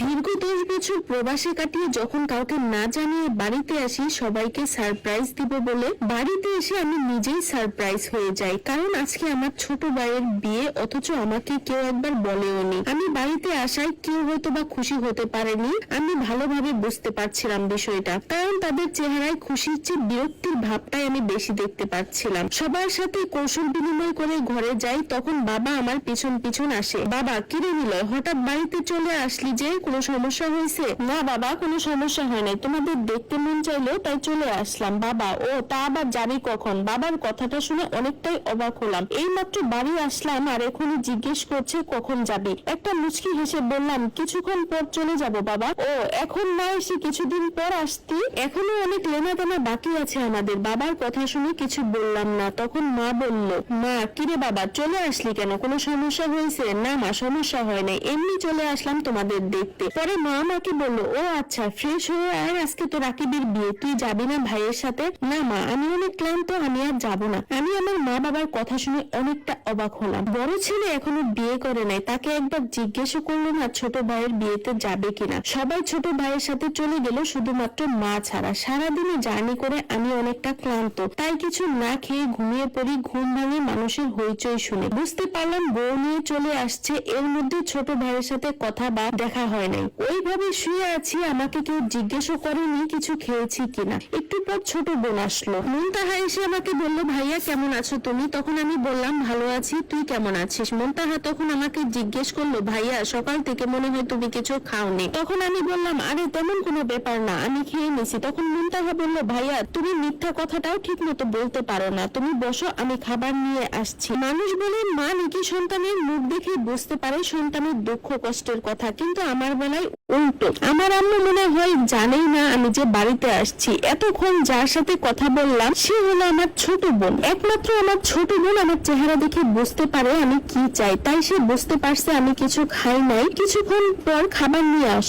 দীর্ঘ দশ বছর প্রবাসে কাটিয়ে যখন কাউকে না জানিয়ে বাড়িতে আসি, সবাইকে সারপ্রাইজ দিব বলে বাড়িতে এসে আমি নিজেই সারপ্রাইজ হয়ে যাই। কারণ আজকে আমার ছোট ভাইয়ের বিয়ে, অথচ আমাকে কেউ একবার বলেওনি আমি বাড়িতে আসায় কেউ হয়তো বা খুশি হতে পারেনি। আমি ভালোভাবে বুঝতে পারছিলাম বিষয়টা। কারণ তাদের চেহারায় খুশির চেয়ে বিরক্তির ভাবটাই আমি বেশি দেখতে পাচ্ছিলাম। সবার সাথে কৌশল বিনিময় করে ঘরে যাই, তখন বাবা আমার পিছন পিছন আসে। বাবা, কিরে নিল হঠাৎ বাড়িতে চলে আসলি যে কোনো সমস্যা হয়েছে? না, বাবা, কোনো সমস্যা হয় নাই। তোমাদের দেখতে মন চাইলো তাই চলে আসলাম, বাবা। ও, তা আবার যাবি কখন? বাবার কথাটা শুনে অনেকটাই অবাক হলাম। এই মাত্র বাড়ি আসলাম আর এখনই জিজ্ঞেস করছে কখন যাবি। একটা মুচকি হেসে বললাম, কিছুক্ষণ পর চলে যাব, বাবা। ও, এখন না এসে কিছুদিন পর আসতি? এখনও অনেক লেনাদেনা বাকি আছে আমাদের। বাবার কথা শুনে কিছু বললাম না। তখন মা বলল, মা, কিরে বাবা, চলে আসলি কেন? কোনো সমস্যা হয়েছে? না, মা, সমস্যা হয় নাই। এমনি চলে আসলাম তোমাদের দেখতে। পরে মা আমাকে বলল, ও আচ্ছা ফ্রেশ হয়ে আর আজকে তো রাকিবের বিয়ে। তুই যাবি না ভাইয়ের সাথে? না মা, আমি অনেক ক্লান্ত, আমি আর যাব না। আমি আমার মা বাবার কথা শুনে অনেকটা অবাক হলাম। বড় ছেলে এখনও বিয়ে করে নাই, তাকে একবার জিজ্ঞেসও করল না ছোট ভাইয়ের বিয়েতে যাবে কিনা। সবাই ছোট ভাইয়ের সাথে চলে গেল শুধুমাত্র মা ছাড়া। সারাদিনে জার্নি করে আমি অনেকটা ক্লান্ত। তাই কিছু না খেয়ে ঘুমিয়ে পড়ি, ঘুম ভাঙে মানুষের হইচই শুনে। বুঝতে পারলাম বউ নিয়ে চলে আসছে, এর মধ্যে ছোট ভাইয়ের সাথে কথা বা দেখা হয় নাই। ওইভাবে শুয়ে আছি, আমাকে কেউ জিজ্ঞেসও করেনি কিছু খেয়েছি কিনা। একটু পর ছোট বোন আসলো। মুনতাহা এসে আমাকে বলল, ভাইয়া, কেমন আছো তুমি? তখন আমি বললাম, ভালো আছি, তুই কেমন আছিস? মুনতাহা তখন আমাকে জিজ্ঞেস করল, ভাইয়া, সকাল থেকে মনে হয় তুমি কিছু খাওনি। তখন আমি বললাম, আরে, তেমন কোনো ব্যাপার না, আমি খেয়ে নিছি। তখন মুনতাহা বলল, ভাইয়া, তুমি মিথ্যা কথাটাও ঠিক মতো বলতে পারো না। তুমি বসো, আমি খাবার নিয়ে আসছি। মানুষ বলে, মা নাকি সন্তানের মুখ দেখে বুঝতে পারে সন্তানের দুঃখ, কষ্টের কথা। কিন্তু আমার বেলায় উল্টো। আমার আম্মু মনে হয় জানেই না আমি যে বাড়িতে আসছি। এতক্ষণ যার সাথে কথা বললাম, সে হলো আমার ছোট বোন। একমাত্র আমার ছোট বোন আমার চেহারা দেখে বুঝতে পারে আমি কি চাই। তাই সে বুঝতে পারছে আমি কিছু খাই নাই। কিছুক্ষণ পর খাবার নিয়ে আস।